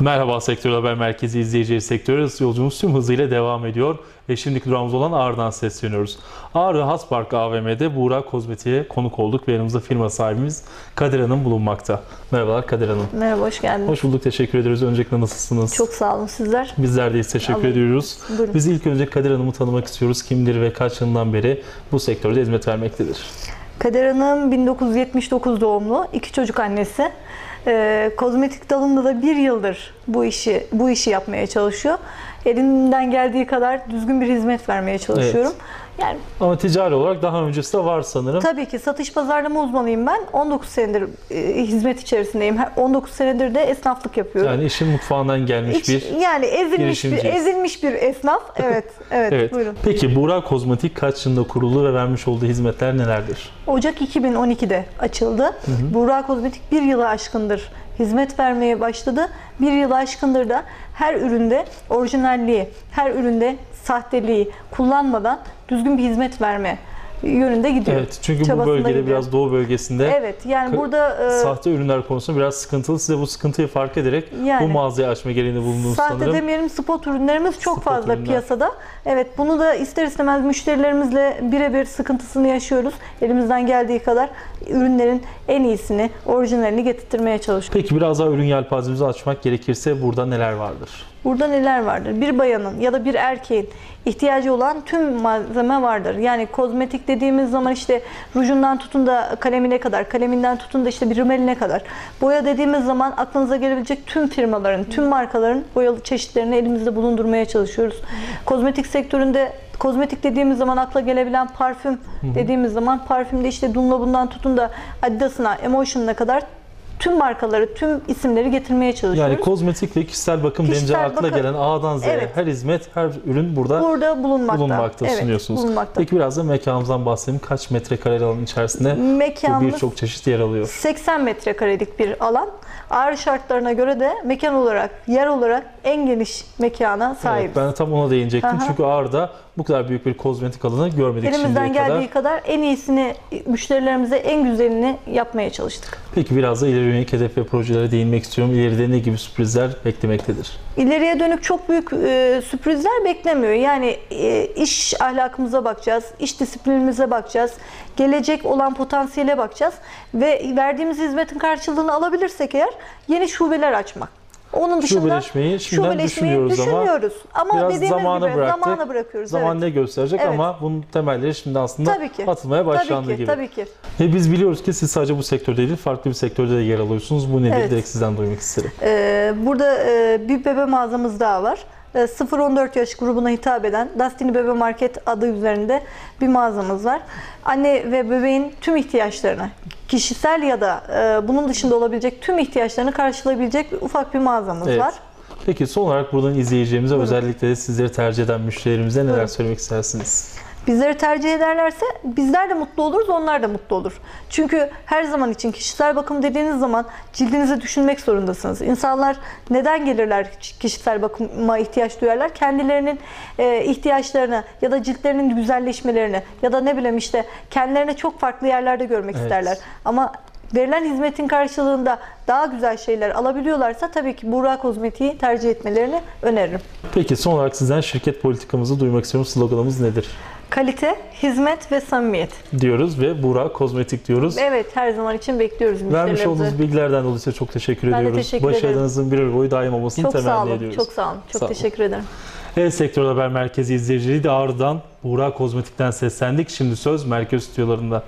Merhaba Sektör Haber Merkezi izleyicileri sektörü yolculuğumuz tüm hızıyla devam ediyor. Ve şimdiki durağımız olan Ağrı'dan sesleniyoruz. Ağrı Haspark AVM'de Buğra Kozmetik'e konuk olduk ve yanımızda firma sahibimiz Kadir Hanım bulunmakta. Merhabalar Kadir Hanım. Merhaba, hoş geldiniz. Hoş bulduk, teşekkür ederiz. Öncelikle nasılsınız? Çok sağ olun sizler. Bizler deyiz, teşekkür Alın. ediyoruz. Buyurun. Biz ilk önce Kadir Hanım'ı tanımak istiyoruz. Kimdir ve kaç yılından beri bu sektörde hizmet vermektedir? Kader Hanım 1979 doğumlu, iki çocuk annesi. Ee, kozmetik dalında da bir yıldır bu işi bu işi yapmaya çalışıyor. Elimden geldiği kadar düzgün bir hizmet vermeye çalışıyorum. Yani Ama ticari olarak daha öncesi de var sanırım. tabii ki satış pazarlama uzmanıyım ben. 19 senedir e, hizmet içerisindeyim. Her- 19 senedir de esnaflık yapıyorum. Yani işin mutfağından gelmiş Hiç- bir yani ezilmiş bir girişimciyiz. ezilmiş bir esnaf. Evet, evet, Evet. buyurun. Peki Buğra Kozmetik kaç yılında kuruldu ve vermiş olduğu hizmetler nelerdir? Ocak 2012'de açıldı. Buğra Kozmetik bir yılı aşkındır hizmet vermeye başladı. Bir yılı aşkındır da her üründe orijinalliği, her üründe sahteliği kullanmadan düzgün bir hizmet verme yönünde gidiyor. Evet çünkü bu bölgede gidiyor. biraz doğu bölgesinde Evet yani burada e, sahte ürünler konusunda biraz sıkıntılı. Size bu sıkıntıyı fark ederek bu Yani. mağazayı açma gereğinde bulundunuz Sahte sanırım. demeyelim spot ürünlerimiz çok Spot fazla ürünler. piyasada. Evet bunu da ister istemez müşterilerimizle birebir sıkıntısını yaşıyoruz. Elimizden geldiği kadar ürünlerin en iyisini, orijinalini getirtmeye çalışıyoruz. Peki biraz daha ürün yelpazemizi açmak gerekirse burada neler vardır? Burada neler vardır? Bir bayanın ya da bir erkeğin ihtiyacı olan tüm malzeme vardır. Yani kozmetik dediğimiz zaman işte rujundan tutun da kalemine kadar, kaleminden tutun da işte bir rimeline kadar. Boya dediğimiz zaman aklınıza gelebilecek tüm firmaların, tüm markaların boyalı çeşitlerini elimizde bulundurmaya çalışıyoruz. Kozmetik sektöründe kozmetik dediğimiz zaman akla gelebilen parfüm dediğimiz zaman parfümde işte Dunlop'undan tutun da Adidas'ına, Emotion'ına kadar tüm markaları, tüm isimleri getirmeye çalışıyoruz. Yani kozmetik ve kişisel bakım denince Kişisel akla bakım- gelen A'dan Z'ye Evet. her hizmet, her ürün burada burada bulunmakta. bulunmakta evet, sunuyorsunuz. Bulunmakta. Peki biraz da mekanımızdan bahsedelim. Kaç metrekare alanın içerisinde bu Mekanımız birçok çeşit yer alıyor? 80 metrekarelik bir alan. Ağrı şartlarına göre de mekan olarak, yer olarak en geniş mekana sahibiz. Evet, ben de tam ona değinecektim. Aha. Çünkü Ağrı'da bu kadar büyük bir kozmetik alanı görmedik Elimizden şimdiye kadar. geldiği kadar en iyisini, müşterilerimize en güzelini yapmaya çalıştık. Peki biraz da ileri yönelik hedef ve projelere değinmek istiyorum. İleride ne gibi sürprizler beklemektedir? İleriye dönük çok büyük e, sürprizler beklemiyor. Yani e, iş ahlakımıza bakacağız, iş disiplinimize bakacağız, gelecek olan potansiyele bakacağız ve verdiğimiz hizmetin karşılığını alabilirsek eğer yeni şubeler açmak. Onun dışında Şubeleşmeyi şimdiden şubeleşmeyi düşünüyoruz ama düşünüyoruz. ama, Biraz dediğimiz zamana gibi bıraktık. zamana bırakıyoruz. Zaman evet. ne gösterecek Evet. ama bunun temelleri şimdi aslında Tabii ki. atılmaya başlandı tabii ki, gibi. Tabii ki. Ve biz biliyoruz ki siz sadece bu sektörde değil, farklı bir sektörde de yer alıyorsunuz. Bu nedir? Evet. Direkt sizden duymak isterim. Ee, burada e, bir bebe mağazamız daha var. E, 0-14 yaş grubuna hitap eden Destiny Bebe Market adı üzerinde bir mağazamız var. Anne ve bebeğin tüm ihtiyaçlarını, kişisel ya da e, bunun dışında olabilecek tüm ihtiyaçlarını karşılayabilecek ufak bir mağazamız Evet. var. Peki son olarak buradan izleyeceğimize, özellikle de sizleri tercih eden müşterilerimize neler Buyurun. söylemek istersiniz? Bizleri tercih ederlerse bizler de mutlu oluruz, onlar da mutlu olur. Çünkü her zaman için kişisel bakım dediğiniz zaman cildinizi düşünmek zorundasınız. İnsanlar neden gelirler kişisel bakıma ihtiyaç duyarlar? Kendilerinin e, ihtiyaçlarını ya da ciltlerinin güzelleşmelerini ya da ne bileyim işte kendilerini çok farklı yerlerde görmek Evet. isterler. Ama verilen hizmetin karşılığında daha güzel şeyler alabiliyorlarsa tabii ki Buğra Kozmetik'i tercih etmelerini öneririm. Peki son olarak sizden şirket politikamızı duymak istiyorum. Sloganımız nedir? Kalite, hizmet ve samimiyet. Diyoruz ve Buğra Kozmetik diyoruz. Evet her zaman için bekliyoruz Vermiş olduğunuz bilgilerden dolayı size çok teşekkür Ben ediyoruz. teşekkür Başarınızın bir boyu daim olmasını Çok temenni sağ olun. ediyoruz. Çok sağ olun. Çok Sağ olun. teşekkür ederim. Evet Sektör Haber Merkezi izleyicileri de Ağrı'dan Buğra Kozmetik'ten seslendik. Şimdi söz Merkez stüdyolarında.